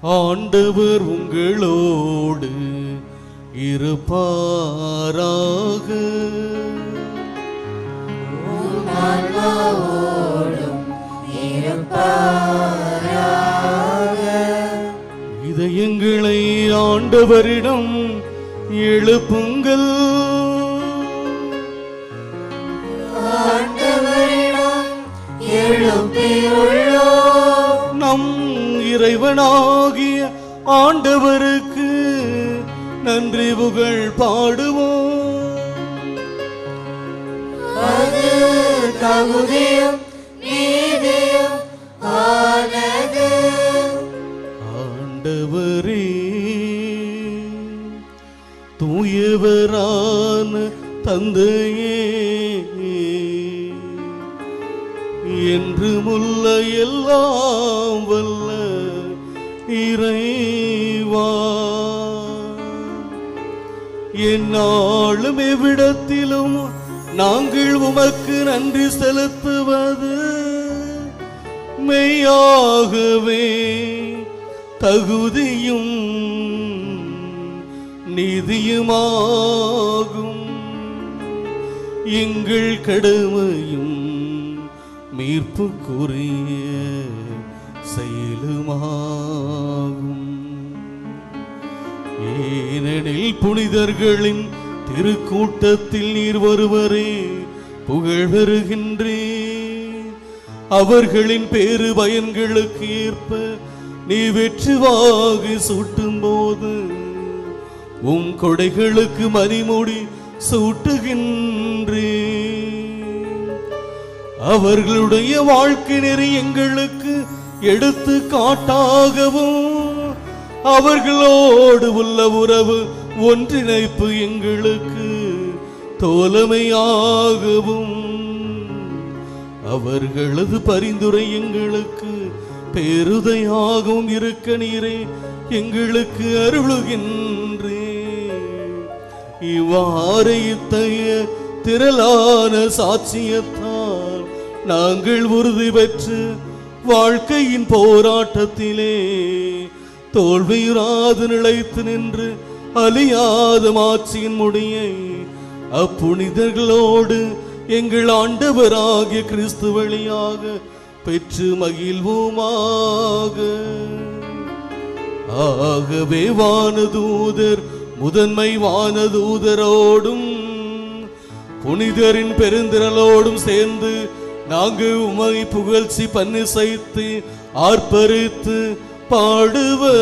ஆண்டவர் உங்களோடு இருப்பாராக. இதயங்களை ஆண்டவரிடம் எழுப்புங்கள். ஆண்டவரிடம் இறைவனாகிய ஆண்டவருக்கு நன்றி புகழ் பாடுவோம். அது தகுதியும் நீதியும் ஆனது. ஆண்டவரே தூயவரான தந்தையே என்று முல்ல எல்லாம் வல்ல இறைவா. என்னாலும் எவ்விடத்திலும் நாங்கள் உமக்கு நன்றி செலுத்துவது மெய்யாகவே தகுதியும் நிதியுமாகும். எங்கள் கடமையும் மீட்புக்குரிய செயலுமா புனிதர்களின் திருக்கூட்டத்தில் நீர் ஒருவரே புகழ் பெறுகின்றே. அவர்களின் பேரு பயன்களுக்கு ஏற்ப நீ வெற்றிவாக சூட்டும் போது உன் கொடைகளுக்கு மணிமுடி சூட்டுகின்றே. அவர்களுடைய வாழ்க்கை நெறி எங்களுக்கு எடுத்து காட்டாகவும் அவர்களோடு உள்ள உறவு ஒன்றிணைப்பு எங்களுக்கு தோலமையாகவும் அவர்களது பரிந்துரை எங்களுக்கு பெருதையாகவும் இருக்க நீரே எங்களுக்கு அருளுகின்றே. இவ்வாறு இத்தகைய திரளான சாட்சியத்தால் நாங்கள் உறுதி பெற்று வாழ்க்கையின் போராட்டத்திலே தோல்வியுறாது நிலைத்து நின்று அலியாத மாட்சியின் முடியை அப்புனிதர்களோடு எங்கள் ஆண்டவராகிய கிறிஸ்து வழியாக பெற்று மகிழ்வோமாக. ஆகவே வானதூதர் முதன்மை வானதூதரோடும் புனிதரின் பெருந்திரளோடும் சேர்ந்து நாங்கள் உமை புகழ்ச்சி பன்னிசைத்து ஆர்ப்பரித்து பாடுவதாவது.